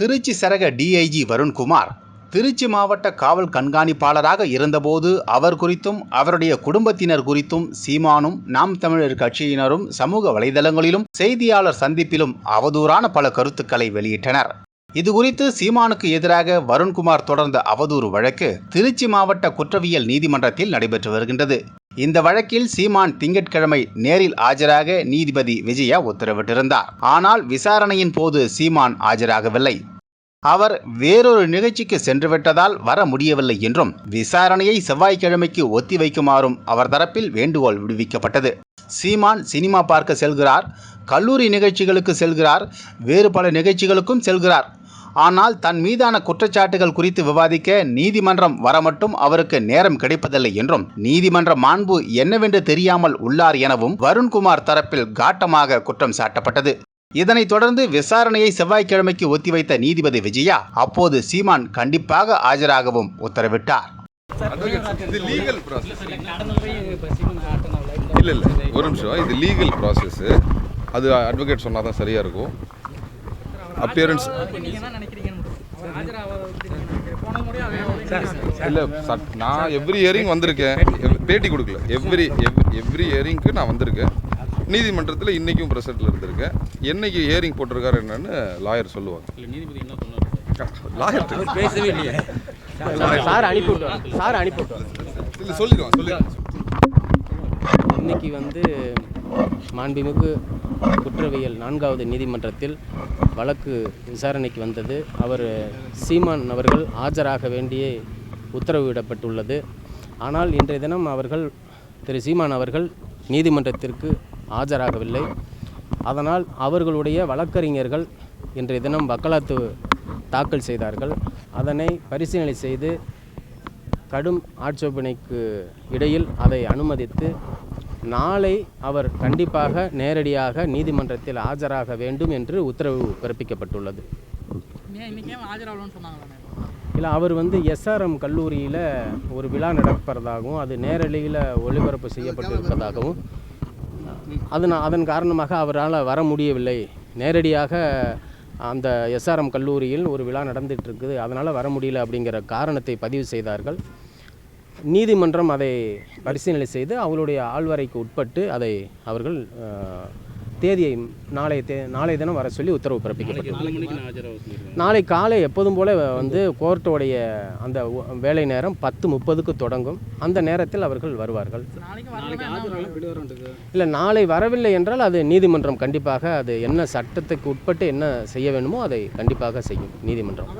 திருச்சி சரக டிஐஜி வருண்குமார் திருச்சி மாவட்ட காவல் கண்காணிப்பாளராக இருந்தபோது அவர் குறித்தும் அவருடைய குடும்பத்தினர் குறித்தும் சீமானும் நாம் தமிழர் கட்சியினரும் சமூக வலைதளங்களிலும் செய்தியாளர் சந்திப்பிலும் அவதூறான பல கருத்துக்களை வெளியிட்டனர். இது குறித்து சீமானுக்கு எதிராக வருண்குமார் தொடர்ந்த அவதூறு வழக்கு திருச்சி மாவட்ட குற்றவியல் நீதிமன்றத்தில் நடைபெற்று வருகின்றது. இந்த வழக்கில் சீமான் திங்கட்கிழமை நேரில் ஆஜராக நீதிபதி விஜயா உத்தரவிட்டிருந்தார். ஆனால் விசாரணையின் போது சீமான் ஆஜராகவில்லை. அவர் வேறொரு நிகழ்ச்சிக்கு சென்றுவிட்டதால் வர முடியவில்லை என்றும் விசாரணையை செவ்வாய்க்கிழமைக்கு ஒத்திவைக்குமாறும் அவர் தரப்பில் வேண்டுகோள் விடுவிக்கப்பட்டது. சீமான் சினிமா பார்க்க செல்கிறார் கல்லூரி நிகழ்ச்சிகளுக்கு செல்கிறார் வேறு பல நிகழ்ச்சிகளுக்கும் செல்கிறார். ஆனால் தன் மீதான குற்றச்சாட்டுகள் குறித்து விவாதிக்க நீதிமன்றம் வர மட்டும் அவருக்கு நேரம் கிடைப்பதில்லை என்றும் நீதிமன்ற மாண்பு என்னவென்று தெரியாமல் உள்ளார் எனவும் வருண்குமார் தரப்பில் காட்டமாக குற்றம் சாட்டப்பட்டது. இதனைத் தொடர்ந்து விசாரணையை செவ்வாய்க்கிழமைக்கு ஒத்திவைத்த நீதிபதி விஜயா அப்போது சீமான் கண்டிப்பாக ஆஜராகவும் உத்தரவிட்டார். இது லீகல் இல்லை இல்லை ஒரு நிமிஷம். இது லீகல் ப்ராசஸ்ஸு அது அட்வொகேட் சொன்னால் தான் சரியாக இருக்கும். அப்பியரன்ஸ் இல்லை சட் நான் எவ்ரி இயரிங் வந்திருக்கேன். பேட்டி கொடுக்கல. எவ்ரி எவ்ரி இயரிங்க்கு நான் வந்திருக்கேன். நீதிமன்றத்தில் இன்றைக்கும் ப்ரெசென்ட்டில் இருந்திருக்கேன். என்னைக்கு ஹியரிங் போட்டிருக்காரு என்னன்னு லாயர் சொல்லுவாங்க. லாயர் பேசவே இல்லையே. சார் அனுப்பி சார் அனுப்பி இல்லை சொல்லிடுவான் சொல்லிடுவான். இன்னைக்கு வந்து மாண்புமிகு குற்றவியல் நான்காவது நீதிமன்றத்தில் வழக்கு விசாரணைக்கு வந்தது. அவர் சீமான் அவர்கள் ஆஜராக வேண்டிய உத்தரவிடப்பட்டுள்ளது ஆனால் இன்றைய தினம் அவர்கள் திரு சீமான் அவர்கள் நீதிமன்றத்திற்கு ஆஜராகவில்லை. அதனால் அவர்களுடைய வழக்கறிஞர்கள் இன்றைய தினம் வக்கலாத்து தாக்கல் செய்தார்கள். அதனை பரிசீலனை செய்து கடும் ஆட்சேபனைக்கு இடையில் அதை அனுமதித்து நாளை அவர் கண்டிப்பாக நேரடியாக நீதிமன்றத்தில் ஆஜராக வேண்டும் என்று உத்தரவு பிறப்பிக்கப்பட்டுள்ளது. இல்லை அவர் வந்து எஸ்ஆர்எம் கல்லூரியில் ஒரு விழா நடப்பதாகவும் அது நேரலையில் ஒளிபரப்பு செய்யப்பட்டிருப்பதாகவும் அதன் அதன் காரணமாக அவரால் வர முடியவில்லை. நேரடியாக அந்த எஸ்ஆர்எம் கல்லூரியில் ஒரு விழா நடந்துட்டு இருக்குது அதனால் வர முடியல அப்படிங்கிற காரணத்தை பதிவு செய்தார்கள். நீதிமன்றம் அதை பரிசீலனை செய்து அவர்களுடைய ஆள்வரைக்கு உட்பட்டு அதை அவர்கள் தேதியை நாளை தே நாளை தினம் வர சொல்லி உத்தரவு பிறப்பிக்கப்பட்டது. நாளை காலை எப்போதும் போல வந்து கோர்ட்டோடைய அந்த வேலை நேரம் பத்து முப்பதுக்கு தொடங்கும். அந்த நேரத்தில் அவர்கள் வருவார்கள். இல்லை நாளை வரவில்லை என்றால் அது நீதிமன்றம் கண்டிப்பாக அது என்ன சட்டத்துக்கு உட்பட்டு என்ன செய்ய வேண்டுமோ அதை கண்டிப்பாக செய்யும் நீதிமன்றம்.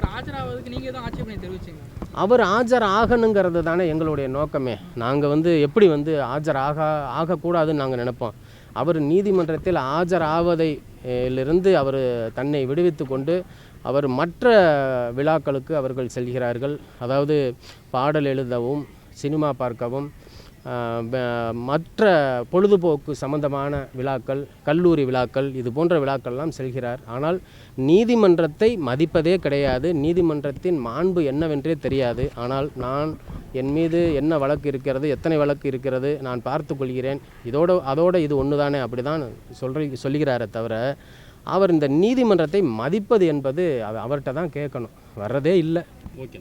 அவர் ஆஜர் ஆகணுங்கிறது தானே எங்களுடைய நோக்கமே. நாங்கள் வந்து எப்படி வந்து ஆஜர் ஆக ஆகக்கூடாதுன்னு நாங்கள் நினைப்போம். அவர் நீதிமன்றத்தில் ஆஜராவதை இருந்து அவர் தன்னை விடுவித்து கொண்டு அவர் மற்ற விழாக்களுக்கு அவர்கள் செல்கிறார்கள். அதாவது பாடல் எழுதவும் சினிமா பார்க்கவும் மற்ற பொழுதுபோக்கு சம்பந்தமான விழாக்கள் கல்லூரி விழாக்கள் இது போன்ற விழாக்கள்லாம் செல்கிறார். ஆனால் நீதிமன்றத்தை மதிப்பதே கிடையாது. நீதிமன்றத்தின் மாண்பு என்னவென்றே தெரியாது. ஆனால் நான் என் மீது என்ன வழக்கு இருக்கிறது எத்தனை வழக்கு இருக்கிறது நான் பார்த்து கொள்கிறேன். இதோட அதோட இது ஒன்று தானே அப்படி தான் சொல்கிற சொல்லுகிறாரே தவிர அவர் இந்த நீதிமன்றத்தை மதிப்பது என்பது அவர்கிட்ட தான் கேட்கணும். வர்றதே இல்லை. ஓகே.